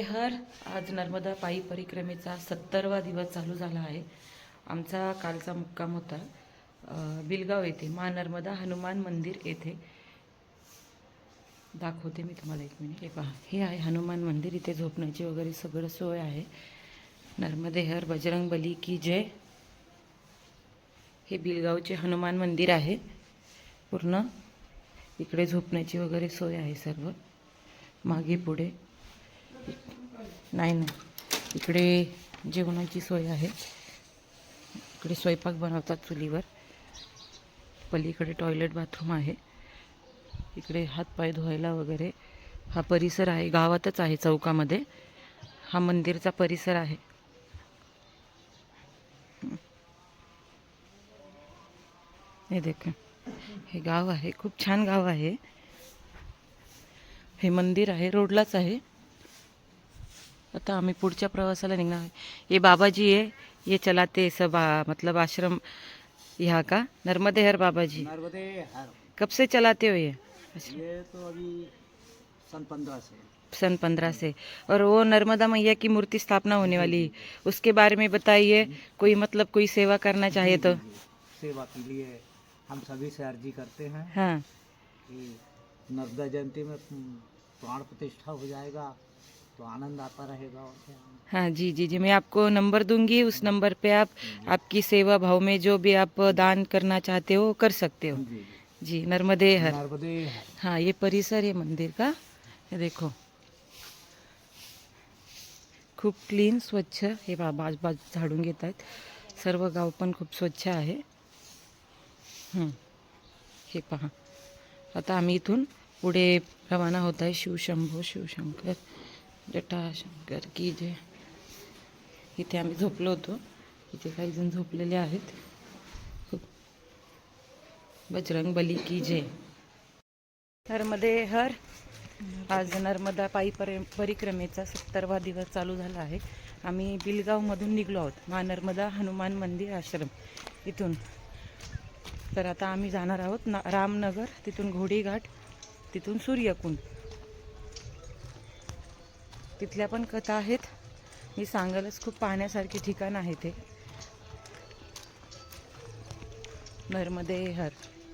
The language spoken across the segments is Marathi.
हर आज नर्मदा पायी परिक्रमेचा सत्तरवा दिवस चालू झाला आहे. आमचा कालचा मुक्काम होता बिलगाव येथे. मा नर्मदा हनुमान मंदिर येथे. दाखवते मी तुम्हाला एक मिनिट. हे पहा. हे आहे हनुमान मंदिर. इथे झोपण्याची वगैरे सगळं सोय आहे. नर्मदे हर बजरंग बली की जय. हे बिलगावचे हनुमान मंदिर आहे. पूर्ण इकडे झोपण्याची वगैरे सोय आहे सर्व. मागे पुढे नाही नाही. इकडे जेवणाची सोय आहे. इकडे स्वयंपाक बनवतात चुलीवर. पलीकडे टॉयलेट बाथरूम आहे. इकडे हातपाय धुवायला वगैरे. हा परिसर आहे. गावातच आहे चौकामध्ये. हा मंदिरचा परिसर आहे. हे देख. हे गाव आहे. खूप छान गाव आहे. हे मंदिर आहे. रोडलाच आहे. आता आम्ही पुढच्या प्रवासाला निघणार आहे. ये बाबाजी है ये चलाते सब आ, मतलब आश्रम यहाँ का? नर्मदे हर बाबा जी नर्मदे हर कब से चलाते हो ये? ये तो अभी सन पंद्रह से सन पंद्रह से। और वो नर्मदा मैया की मूर्ति स्थापना होने वाली है। उसके बारे में बताइए। कोई मतलब कोई सेवा करना चाहे तो। सेवा के लिए हम सभी से अर्जी करते हैं हाँ। नर्मदा जयंती में प्राण प्रतिष्ठा हो जाएगा। तो आनंद आता रहेगा हाँ जी जी जी मैं आपको नंबर दूँगी उस नंबर पे आप आपकी सेवा भाव में जो भी आप दान करना चाहते हो कर सकते हो। जी। जी नर्मदे हर नर्मदे हाँ। ये परिसर है मंदिर का। ये देखो। खूप क्लीन स्वच्छ हे। बा बाज बाज झाडून घेत आहेत। सर्व गाव पण खूप स्वच्छ आहे। हं. हे पहा। आता आम्ही इथून पुढे रवाना होत आहे शिवशंभो शिवशंकर. जटाशंकर की जे इथे आम्ही झोपलो होतो. इथे काही जण झोपलेले आहेत. खूप बजरंग बली की जय नर्मदे हर. आज नर्मदा पायी परि परिक्रमेचा सत्तरवा दिवस चालू झाला आहे. आम्ही बिलगावमधून निघलो आहोत. मा नर्मदा हनुमान मंदिर आश्रम इथून. तर आता आम्ही जाणार आहोत ना रामनगर तिथून घोडीघाट तिथून सूर्यकुंड. तिथल्या पण कथा आहेत. मी सांगालच खूप पाहण्यासारखे ठिकाण आहे ते. नर्मदे हर.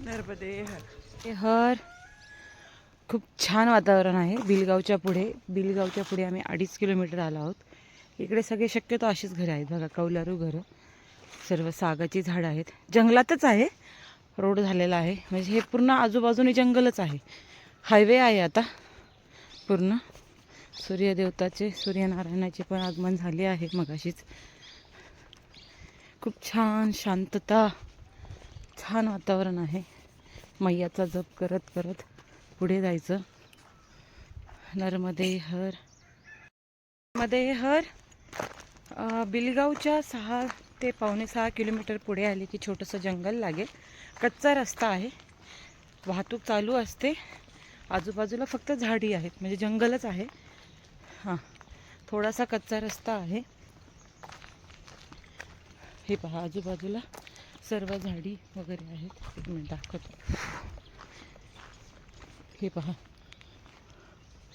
नर्मदे हर. ते हर. खूप छान वातावरण आहे बिलगावच्या पुढे. बिलगावच्या पुढे आम्ही अडीच किलोमीटर आलो आहोत. इकडे सगळे शक्यतो अशीच घरं आहेत बघा कौलारू घरं. सर्व सागाची झाडं आहेत. जंगलातच आहे. रोड झालेला आहे. म्हणजे हे पूर्ण आजूबाजूने जंगलच आहे. हायवे आहे आता. पूर्ण. सूर्यदेवताचे सूर्यनारायणाचे पण आगमन झाले आहे मगाशीच. खूप छान शांतता छान वातावरण आहे. मैयाचा जप करत करत पुढे जायचं. नर्मदे हर नर्मदे हर. बिलगावच्या सहा ते पावणे सहा किलोमीटर पुढे आले की छोटंसं जंगल लागेल. कच्चा रस्ता आहे. वाहतूक चालू असते. आजूबाजूला फक्त झाडी आहेत. म्हणजे जंगलच आहे. हां. थोडासा कच्चा रस्ता आहे. हे पहा आजूबाजूला सर्व झाडी वगैरे आहेत. एक मिनिट दाखवतो. हे पहा.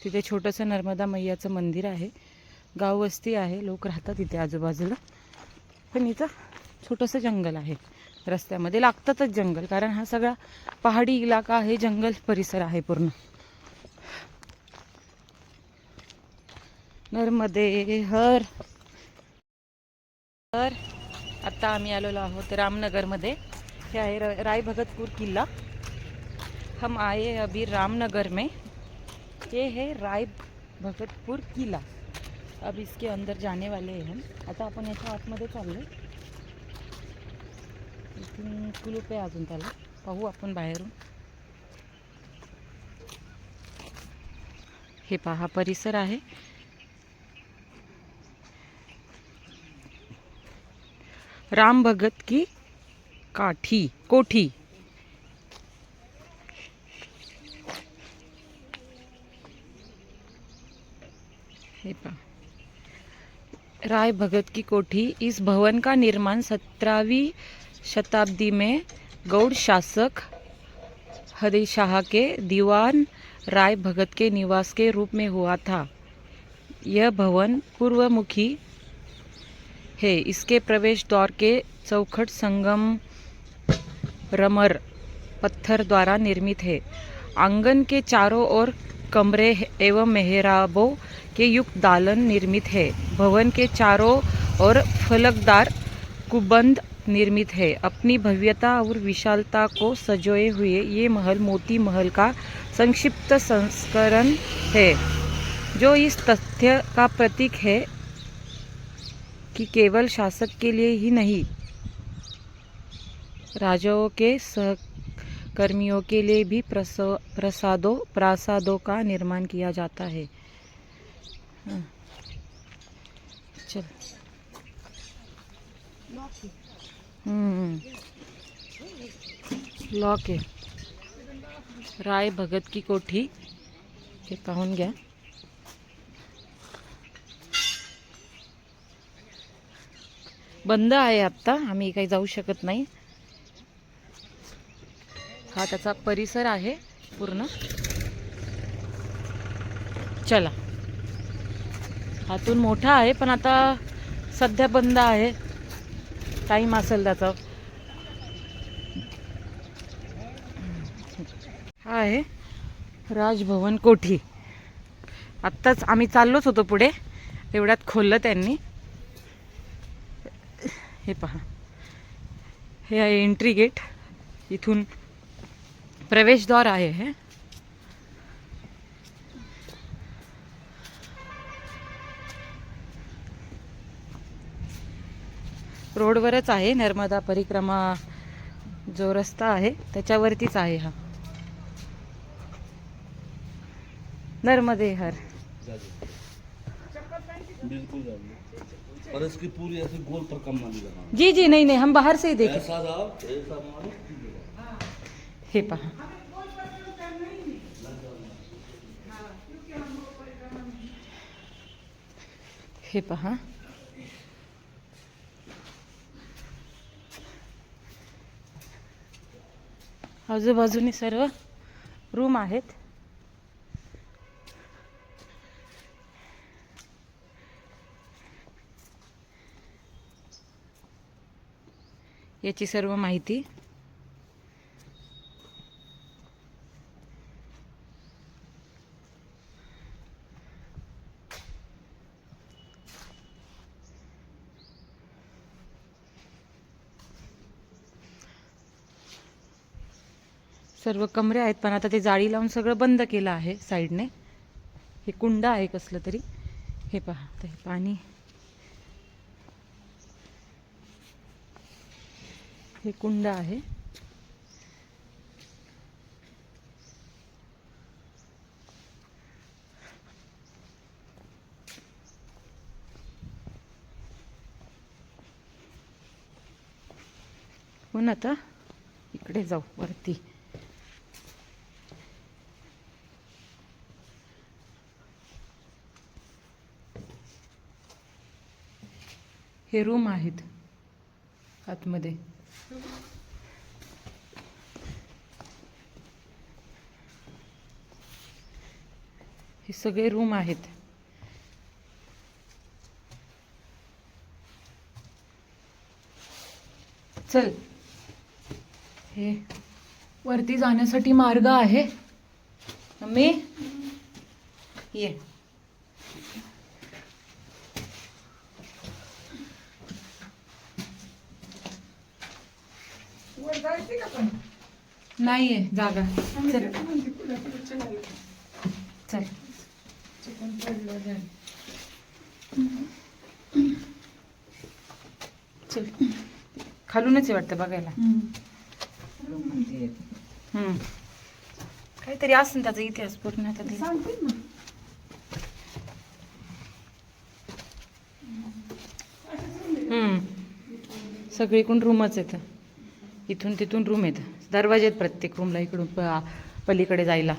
तिथे छोटंसं नर्मदा मैयाचं मंदिर आहे. गाव वस्ती आहे. लोक राहतात इथे आजूबाजूला. पण इथं छोटंसं जंगल आहे. रस्त्यामध्ये लागतातच जंगल कारण हा सगळा पहाडी इलाका आहे जंगल परिसर आहे पूर्ण. नर्मदे हर. तर आत्ता आम्ही आलेलो आहोत रामनगरमध्ये. हे आहे र- राय भगतपूर किल्ला. हम आए अभी रामनगर में. ये है राय भगतपूर किला अब इसके अंदर जाने वाले हैं हम. आता आपण याच्या आतमध्ये चाललो इथून कुलूप आहे अजून त्याला. पाहू आपण बाहेरून. हे पहा परिसर आहे. राम भगत की काठी, कोठी। राय भगत की कोठी इस भवन का निर्माण सत्रहवीं शताब्दी में गौड़ शासक हरि शाह के दीवान राय भगत के निवास के रूप में हुआ था। यह भवन पूर्वमुखी है। इसके प्रवेश द्वार के चौखट संगम रमर पत्थर द्वारा निर्मित है। आँगन के चारों ओर कमरे एवं मेहराबों के युक्त दालन निर्मित है। भवन के चारों ओर फलकदार कुबंद निर्मित है। अपनी भव्यता और विशालता को सजोए हुए ये महल मोती महल का संक्षिप्त संस्करण है, जो इस तथ्य का प्रतीक है कि केवल शासक के लिए ही नहीं, राजाओं के सहकर्मियों के लिए भी प्रसो, प्रसादों, प्रासादों का निर्माण किया जाता है। हाँ। चल। हम्म। लॉक आहे राय भगत की कोठी हे पाहून घ्या बंद आहे आत्ता. आम्ही काही जाऊ शकत नाही. हा त्याचा परिसर आहे पूर्ण. चला. हातून मोठा आहे पण आता सध्या बंद आहे. टाईम असेल त्याचा. हा आहे राजभवन कोठी. आत्ताच आम्ही चाललोच होतो पुढे. तेवढ्यात खोललं त्यांनी. हे पहा. हे आहे एंट्री गेट इथून प्रवेशद्वार आहे हे. रोडवरच आहे नर्मदा परिक्रमा जो रस्ता आहे त्याच्यावरतीच आहे हा. नर्मदे हर. बिल्कुल और इसकी पूरी ऐसे गोल पर कम मानी लगाना। जी जी नहीं नहीं हम बाहर से ही देखे। ऐसा जाओ ऐसा मारो हे। पहा हे। पहा आजूबाजूने सर्व रूम आहेत. याची सर्व माहिती. सर्व कमरे आहेत पण आता ते जाळी लावून सगळं बंद केलं आहे साईडने. हे कुंड आहे कसलं तरी. हे पहा ते पाणी हे कुंड आहे. हो ना आता? इकडे जाऊ वरती. हे रूम आहेत आतमध्ये. हे सगळे रूम आहेत. चल. हे वरती जाण्यासाठी मार्ग आहे. मम्मी? ये. नाहीये जागा. चल. चल चल. खालूनच आहे वाटतं बघायला. हम्म. काहीतरी असं त्याचा इतिहास पूर्ण आता ते. हम्म. सगळीकडून रूमच आहेत. इथून तिथून रूम आहेत. दरवाजे आहेत प्रत्येक रूमला इकडून प- पलीकडे जायला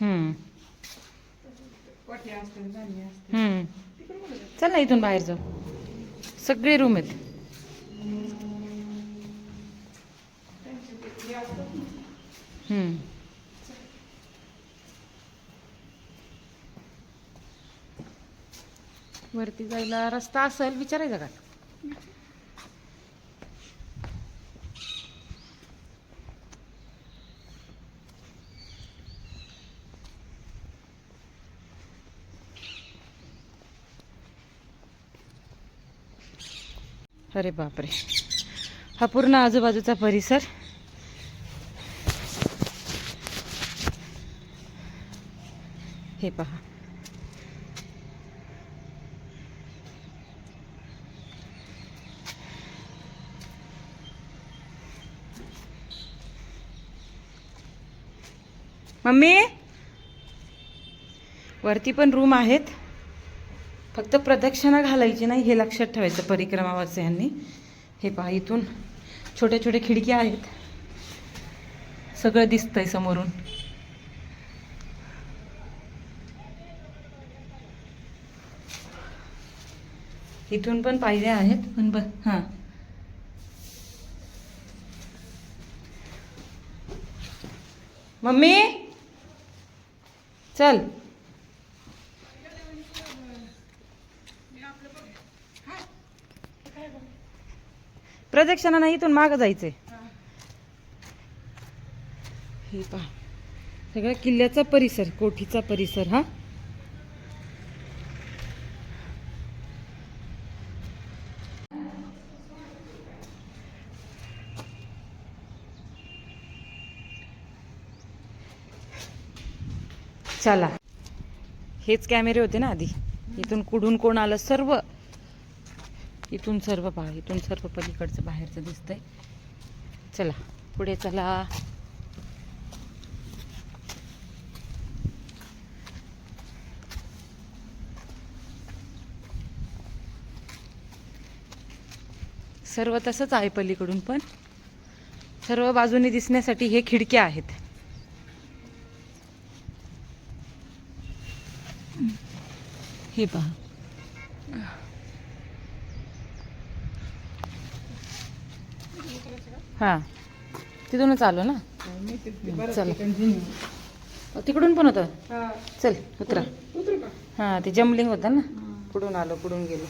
हम्म. हम्म. चल ना इथून बाहेर जाऊ सगळे रूम आहेत हम्म. वरती जायला रस्ता असेल विचारायचा का? अरे बापरे. हा पूर्ण आजूबाजूचा परिसर. हे पहा. मम्मी? वरती पण रूम आहेत. फक्त प्रदक्षिणा घालायची नाही हे लक्षात ठेवायचं परिक्रमावाचे यांनी. हे पहा इथून छोट्या छोट्या खिडक्या आहेत. सगळं दिसतंय समोरून. इथून पण पायऱ्या आहेत पण ब हां. मम्मी? चल. प्रदक्षिणा इथून मागं जायचंय. हे पहा. सगळ्या किल्ल्याचा परिसर कोठीचा परिसर हा? चला. हेच कॅमेरे होते ना आधी. इथून कुठून कोण आलं? सर्व. इथून सर्व पहा इथून सर्व पलीकडचं बाहेरचं दिसतंय. चला पुढे चला. सर्व तसंच आहे पलीकडून पण. सर्व बाजूने दिसण्यासाठी हे खिडक्या आहेत. हे पहा. हां. तिथूनच आलो ना? चल. तिकडून पण होतं? चल उतरा. हां ते जमलिंग होतं ना? कुठून आलो कुठून गेलो?